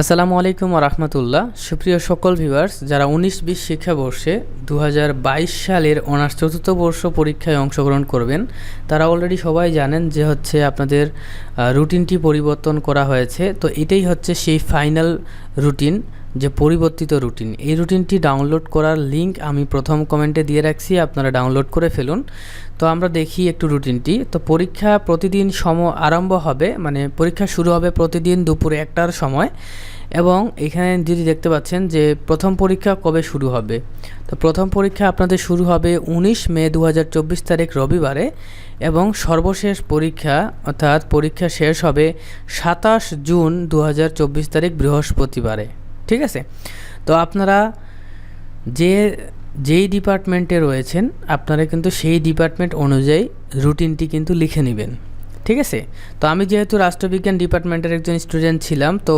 আসসালামু আলাইকুম রহমতুল্লাহ। সুপ্রিয় সকল ভিউয়ার্স, যারা উনিশ বিশ শিক্ষাবর্ষে দু বাইশ সালের অনার্স চতুর্থ বর্ষ পরীক্ষায় অংশগ্রহণ করবেন, তারা অলরেডি সবাই জানেন যে হচ্ছে আপনাদের রুটিনটি পরিবর্তন করা হয়েছে। তো এটাই হচ্ছে সেই ফাইনাল রুটিন যে পরিবর্তিত রুটিন। এই রুটিনটি ডাউনলোড করার লিঙ্ক আমি প্রথম কমেন্টে দিয়ে রাখছি, আপনারা ডাউনলোড করে ফেলুন। তো আমরা দেখি একটু রুটিনটি। তো পরীক্ষা প্রতিদিন সম আরম্ভ হবে মানে পরীক্ষা শুরু হবে প্রতিদিন দুপুরে একটার সময় এবং এখানে যদি দেখতে পাচ্ছেন যে প্রথম পরীক্ষা কবে শুরু হবে? তো প্রথম পরীক্ষা আপনাদের শুরু হবে উনিশ মে দু হাজার চব্বিশ তারিখ রবিবারে এবং সর্বশেষ পরীক্ষা, অর্থাৎ পরীক্ষা শেষ হবে সাতাশ জুন দু হাজার চব্বিশ তারিখ বৃহস্পতিবারে। ঠিক আছে? তো আপনারা যে, যেই ডিপার্টমেন্টে রয়েছেন, আপনারা কিন্তু সেই ডিপার্টমেন্ট অনুযায়ী রুটিনটি কিন্তু লিখে নেবেন। ঠিক আছে? তো আমি যেহেতু রাষ্ট্রবিজ্ঞান ডিপার্টমেন্টের একজন স্টুডেন্ট ছিলাম, তো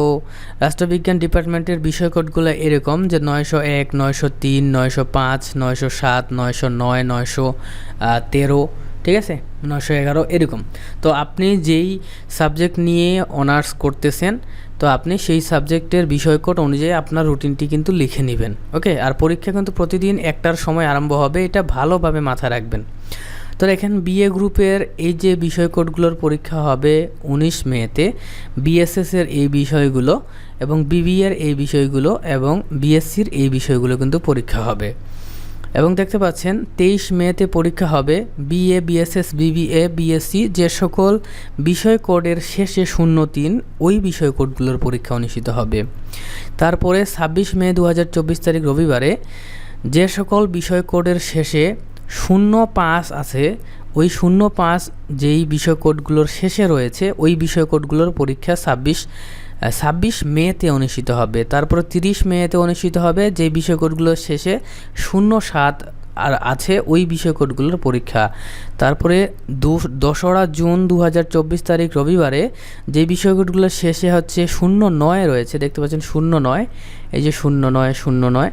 রাষ্ট্রবিজ্ঞান ডিপার্টমেন্টের বিষয়কোডগুলো এরকম যে নয়শো এক, নয়শো তিন, নয়শো পাঁচ, নয়শো সাত, নয়শো নয়, নয়শো তেরো ঠিক আছে? নশো এগারো এরকম। তো আপনি যেই সাবজেক্ট নিয়ে অনার্স করতেছেন, তো আপনি সেই সাবজেক্টের বিষয়কোড অনুযায়ী আপনার রুটিনটি কিন্তু লিখে নেবেন ওকে আর পরীক্ষা কিন্তু প্রতিদিন একটার সময় আরম্ভ হবে, এটা ভালোভাবে মাথায় রাখবেন। তো দেখেন বিএ গ্রুপের এই যে বিষয়কোডগুলোর পরীক্ষা হবে উনিশ মেতে বিএসএসের এই বিষয়গুলো এবং বিবিএর এই বিষয়গুলো এবং বিএসসির এই বিষয়গুলো কিন্তু পরীক্ষা হবে। এবং দেখতে পাচ্ছেন তেইশ মেতে পরীক্ষা হবে বিএ বিএসএস বিবিএ বিএসসি যে সকল বিষয় কোডের শেষে শূন্য তিন, ওই বিষয় কোডগুলোর পরীক্ষা অনুষ্ঠিত হবে। তারপরে ছাব্বিশ মে দু হাজার চব্বিশ তারিখ রবিবারে যে সকল বিষয় কোডের শেষে শূন্য পাঁচ আছে। ওই শূন্য পাঁচ যেই বিষয় কোডগুলোর শেষে রয়েছে, ওই বিষয় কোডগুলোর পরীক্ষা ছাব্বিশ ছাব্বিশ মেতে অনুষ্ঠিত হবে। তারপর তিরিশ মেতে অনুষ্ঠিত হবে যে বিষয় কোডগুলোর শেষে শূন্য সাত আর আছে, ওই বিষয় কোডগুলোর পরীক্ষা। তারপরে দু, দশরা জুন দু হাজার চব্বিশ তারিখ রবিবারে যে বিষয় কোডগুলোর শেষে হচ্ছে শূন্য নয় রয়েছে, দেখতে পাচ্ছেন শূন্য নয়, এই যে শূন্য নয় শূন্য নয়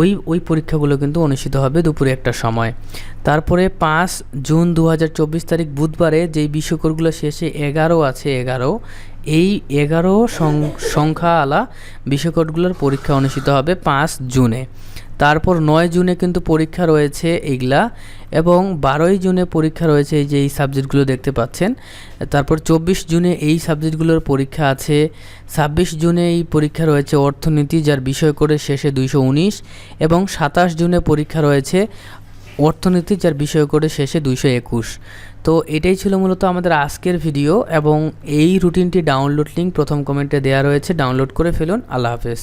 ওই ওই পরীক্ষাগুলো কিন্তু অনুষ্ঠিত হবে দুপুরে একটা সময়। তারপরে পাঁচ জুন দু হাজার চব্বিশ তারিখ বুধবারে যেই বিশ্বকরগুলো শেষে এগারো আছে এগারো, এই এগারো সংখ্যা আলা বিষয়কোডগুলোর পরীক্ষা অনুষ্ঠিত হবে পাঁচ জুনে। তারপর নয় জুনে কিন্তু পরীক্ষা রয়েছে এগুলা, এবং বারোই জুনে পরীক্ষা রয়েছে এই যে এই সাবজেক্টগুলো দেখতে পাচ্ছেন। তারপর চব্বিশ জুনে এই সাবজেক্টগুলোর পরীক্ষা আছে। ছাব্বিশ জুনে এই পরীক্ষা রয়েছে অর্থনীতি, যার বিষয় করে শেষে দুইশো উনিশ, এবং সাতাশ জুনে পরীক্ষা রয়েছে অর্থনীতি, যার বিষয় করে শেষে দুইশো একুশ। তো এটাই ছিল মূলত আমাদের আজকের ভিডিও এবং এই রুটিনটি ডাউনলোড লিঙ্ক প্রথম কমেন্টে দেওয়া রয়েছে। ডাউনলোড করে ফেলুন। আল্লাহ হাফেজ।